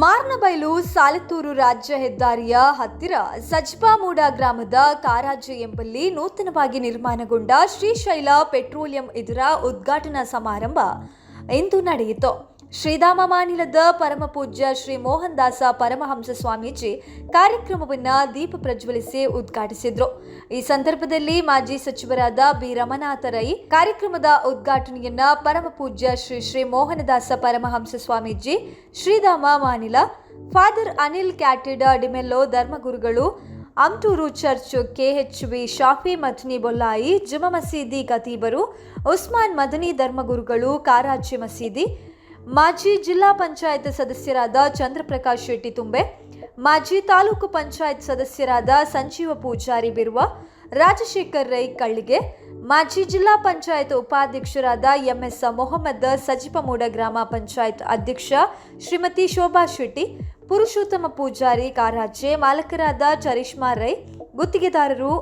ಮಾರ್ನಬೈಲು ಸಾಲತ್ತೂರು ರಾಜ್ಯ ಹೆದ್ದಾರಿಯ ಹತ್ತಿರ ಸಜ್ಪಾಮೂಡ ಗ್ರಾಮದ ಕಾರಾಜ ಎಂಬಲ್ಲಿ ನೂತನವಾಗಿ ನಿರ್ಮಾಣಗೊಂಡ ಶ್ರೀಶೈಲ ಪೆಟ್ರೋಲಿಯಂ ಇದರ ಉದ್ಘಾಟನಾ ಸಮಾರಂಭ ಇಂದು ನಡೆಯಿತು. ಶ್ರೀಧಾಮ ಮಾನಿಲದ ಪರಮ ಪೂಜ್ಯ ಶ್ರೀ ಮೋಹನ್ ದಾಸ ಪರಮಹಂಸ ಸ್ವಾಮೀಜಿ ಕಾರ್ಯಕ್ರಮವನ್ನು ದೀಪ ಪ್ರಜ್ವಲಿಸಿ ಉದ್ಘಾಟಿಸಿದ್ರು. ಈ ಸಂದರ್ಭದಲ್ಲಿ ಮಾಜಿ ಸಚಿವರಾದ ಬಿ ರಮನಾಥ ರೈ ಕಾರ್ಯಕ್ರಮದ ಉದ್ಘಾಟನೆಯನ್ನ ಪರಮ ಪೂಜ್ಯ ಶ್ರೀ ಶ್ರೀ ಮೋಹನದಾಸ ಪರಮಹಂಸ ಸ್ವಾಮೀಜಿ, ಶ್ರೀಧಾಮ ಮಾನಿಲ, ಫಾದರ್ ಅನಿಲ್ ಕ್ಯಾಟಿಡ, D'Mello ಧರ್ಮಗುರುಗಳು Amtooru church K H V Shafi Madani Bollayi, Juma ಮಸೀದಿ ಖತೀಬರು, ಉಸ್ಮಾನ್ ಮದನಿ ಧರ್ಮಗುರುಗಳು, ಕಾರಾಚಿ ಮಸೀದಿ ಮಾಜಿ ಜಿಲ್ಲಾ ಪಂಚಾಯತ್ ಸದಸ್ಯರಾದ ಚಂದ್ರಪ್ರಕಾಶ್ ಶೆಟ್ಟಿ ತುಂಬೆ, ಮಾಜಿ ತಾಲೂಕು ಪಂಚಾಯತ್ ಸದಸ್ಯರಾದ ಸಂಜೀವ ಪೂಜಾರಿ ಬಿರುವ, ರಾಜಶೇಖರ್ ರೈ ಕಳ್ಳಿಗೆ, ಮಾಜಿ ಜಿಲ್ಲಾ ಪಂಚಾಯತ್ ಉಪಾಧ್ಯಕ್ಷರಾದ ಎಂಎಸ್ ಮೊಹಮ್ಮದ್ ಸಜಿಪಮೂಡ ಗ್ರಾಮ ಪಂಚಾಯತ್ ಅಧ್ಯಕ್ಷ ಶ್ರೀಮತಿ ಶೋಭಾ ಶೆಟ್ಟಿ, ಪುರುಷೋತ್ತಮ ಪೂಜಾರಿ ಕಾರಾಜೆ ಮಾಲಕರಾದ ಚರಿಷ್ಮಾ ರೈ, ಗುತ್ತಿಗೆದಾರರು,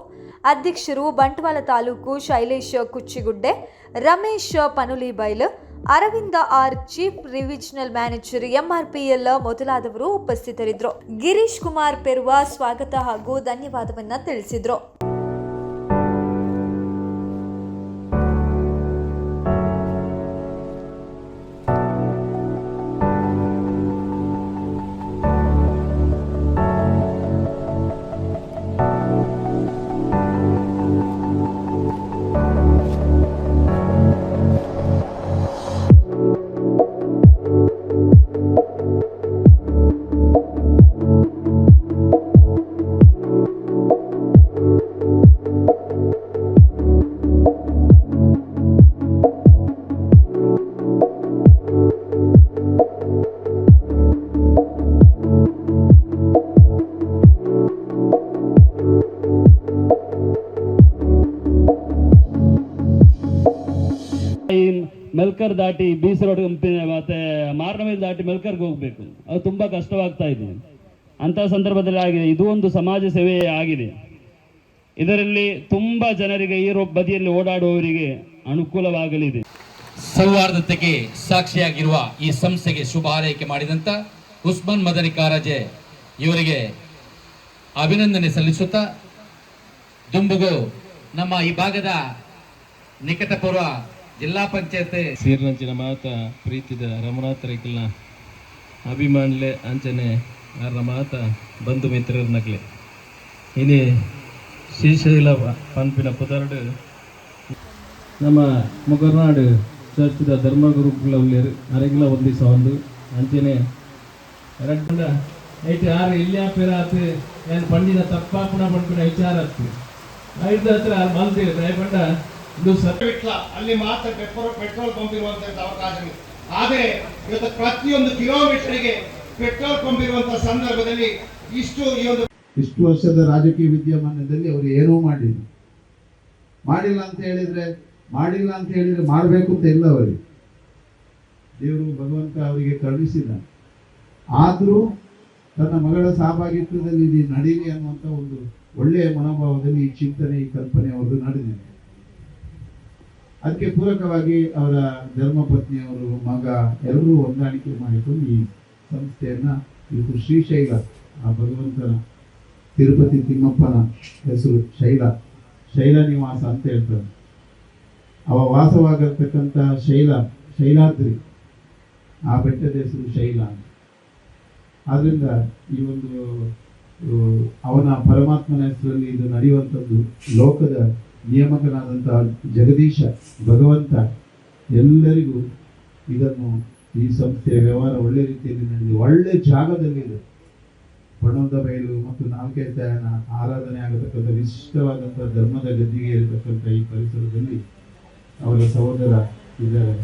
ಅಧ್ಯಕ್ಷರು Bantwal taluk Shailesh Kuchchigudde, Ramesh Panulibail Aravinda R chief divisional manager MRPL ಮೊದಲಾದವರು ಉಪಸ್ಥಿತರಿದ್ದರು. ಗಿರೀಶ್ ಕುಮಾರ್ ಪೆರುವ ಸ್ವಾಗತ ಹಾಗೂ ಧನ್ಯವಾದವನ್ನ ತಿಳಿಸಿದ್ರು. ಮೆಲ್ಕರ್ ದಾಟಿ ಬೀಸ್ ರೋಡ್ ಮತ್ತೆ ಮಾರ್ನಮೇಲ್ ದಾಟಿ ಮೆಲ್ಕರ್ಗೆ ಹೋಗ್ಬೇಕು. ಅದು ತುಂಬಾ ಕಷ್ಟವಾಗ್ತಾ ಇದೆ. ಅಂತ ಸಂದರ್ಭದಲ್ಲಿ ಆಗಿದೆ. ಇದು ಒಂದು ಸಮಾಜ ಸೇವೆ ಆಗಿದೆ. ಇದರಲ್ಲಿ ತುಂಬಾ ಜನರಿಗೆ ಈ ಬದಿಯಲ್ಲಿ ಓಡಾಡುವವರಿಗೆ ಅನುಕೂಲವಾಗಲಿದೆ. ಸೌಹಾರ್ದತೆಗೆ ಸಾಕ್ಷಿಯಾಗಿರುವ ಈ ಸಂಸ್ಥೆಗೆ ಶುಭ ಹಾರೈಕೆ ಮಾಡಿದಂತ ಉಸ್ಮಾನ್ ಮದನಿ ಕಾರಾಜೆ ಇವರಿಗೆ ಅಭಿನಂದನೆ ಸಲ್ಲಿಸುತ್ತಾ ದುಂಬುಗು ನಮ್ಮ ಈ ಭಾಗದ ನಿಕಟಪೂರ್ವ ಜಿಲ್ಲಾ ಪಂಚಾಯತ್. ಸೇರಿನಂಚಿನ ಮಾತ ಪ್ರೀತಿದ ರಮನಾಥ ರೈಕಲ್ನ ಅಭಿಮಾನ್ಲೆ ಅಂಚನೆ ಅವರ ಮಾತ ಬಂಧು ಮಿತ್ರರ ನಗ್ಲೆ ಇನಿ ಶ್ರೀಶೈಲ ಪಂಪಿನ ಪುದರ್ಡು. ನಮ್ಮ ಮುಗರ್ನಾಡು ಚರ್ಚ್ದ ಧರ್ಮಗುರುಗಳ ಉಳ್ಳೇರು ಅರೆಗಿಲ ಒಂದಿಸ ಒಂದು. ಅಂಚನೆ ಎರಡು ಐತೆ ಆರು ಇಲ್ಲಿಯ ಪೇರ ಆತು. ಏನು ಪಂಡಿನ ತಪ್ಪಾಪುಣ ಪಂಪಿನ ವಿಚಾರ ಆತು. ಐದು ಹತ್ರ ಮಲ್ದಿರು ದಯಪಂಡ ಇದು ಸತ್ಯ ಬಿಟ್ಲ ಅಲ್ಲಿ ಮಾತ್ರ ಪೆಟ್ರೋಲ್ ಪೆಟ್ರೋಲ್ ಪಂಪ್ ಇರುವಂತಹ ಅವಕಾಶ ಆದರೆ ಇವತ್ತು ಪ್ರತಿಯೊಂದು ಕಿಲೋಮೀಟರ್ಗೆ ಪೆಟ್ರೋಲ್ ಪಂಪ್ ಇರುವಂತಹ ಸಂದರ್ಭದಲ್ಲಿ ಇಷ್ಟು ಈ ಒಂದು ಇಷ್ಟು ವರ್ಷದ ರಾಜಕೀಯ ವಿದ್ಯಮಾನದಲ್ಲಿ ಅವರು ಏನೂ ಮಾಡಿಲ್ಲ. ಮಾಡಿಲ್ಲ ಅಂತ ಹೇಳಿದ್ರೆ, ಮಾಡಿಲ್ಲ ಅಂತ ಹೇಳಿದ್ರೆ ಮಾಡಬೇಕು ಅಂತ ಇಲ್ಲ ಅವರಿಗೆ ದೇವರು ಭಗವಂತ ಅವರಿಗೆ ಕರುಣಿಸಿದ ಆದರೂ ತನ್ನ ಮಗಳ ಸಹಭಾಗಿತ್ವದಲ್ಲಿ ಇದು ನಡೀಲಿ ಅನ್ನುವಂಥ ಒಂದು ಒಳ್ಳೆಯ ಮನೋಭಾವದಲ್ಲಿ ಈ ಚಿಂತನೆ, ಈ ಕಲ್ಪನೆ ಅವರು ನಡೆದಿದೆ. ಅದಕ್ಕೆ ಪೂರಕವಾಗಿ ಅವರ ಧರ್ಮಪತ್ನಿಯವರು ಮಗ ಎಲ್ಲರೂ ಹೊಂದಾಣಿಕೆ ಮಾಡಿಕೊಂಡು ಈ ಸಂಸ್ಥೆಯನ್ನ ಇದು ಶ್ರೀಶೈಲ, ಆ ಭಗವಂತನ ತಿರುಪತಿ ತಿಮ್ಮಪ್ಪನ ಹೆಸರು ಶೈಲ ಶೈಲ ನಿವಾಸ ಅಂತ ಹೇಳ್ತಾರೆ. ಅವ ವಾಸವಾಗಿರ್ತಕ್ಕಂಥ ಶೈಲ, ಶೈಲಾದ್ರಿ, ಆ ಬೆಟ್ಟದ ಹೆಸರು ಶೈಲ ಅಂತ. ಆದ್ರಿಂದ ಈ ಒಂದು, ಅವನ ಪರಮಾತ್ಮನ ಹೆಸರಲ್ಲಿ ಇದು ನಡೆಯುವಂಥದ್ದು ಲೋಕದ ನಿಯಮಕನಾದಂತಹ ಜಗದೀಶ, ಭಗವಂತ ಎಲ್ಲರಿಗೂ ಇದನ್ನು ಈ ಸಂಸ್ಥೆಯ ವ್ಯವಹಾರ ಒಳ್ಳೆ ರೀತಿಯಲ್ಲಿ ನಡೆದಿದೆ ಒಳ್ಳೆ ಜಾಗದಲ್ಲಿದೆ ಬಣ್ಣದ ಬಯಲು ಮತ್ತು ನಾಲ್ಕೈತನ ಆರಾಧನೆ ಆಗತಕ್ಕಂಥ ವಿಶಿಷ್ಟವಾದಂಥ ಧರ್ಮದ ಗದ್ದಿಗೆ ಇರತಕ್ಕಂಥ ಈ ಪರಿಸರದಲ್ಲಿ ಅವರ ಸಹೋದರ ಇದ್ದಾರೆ.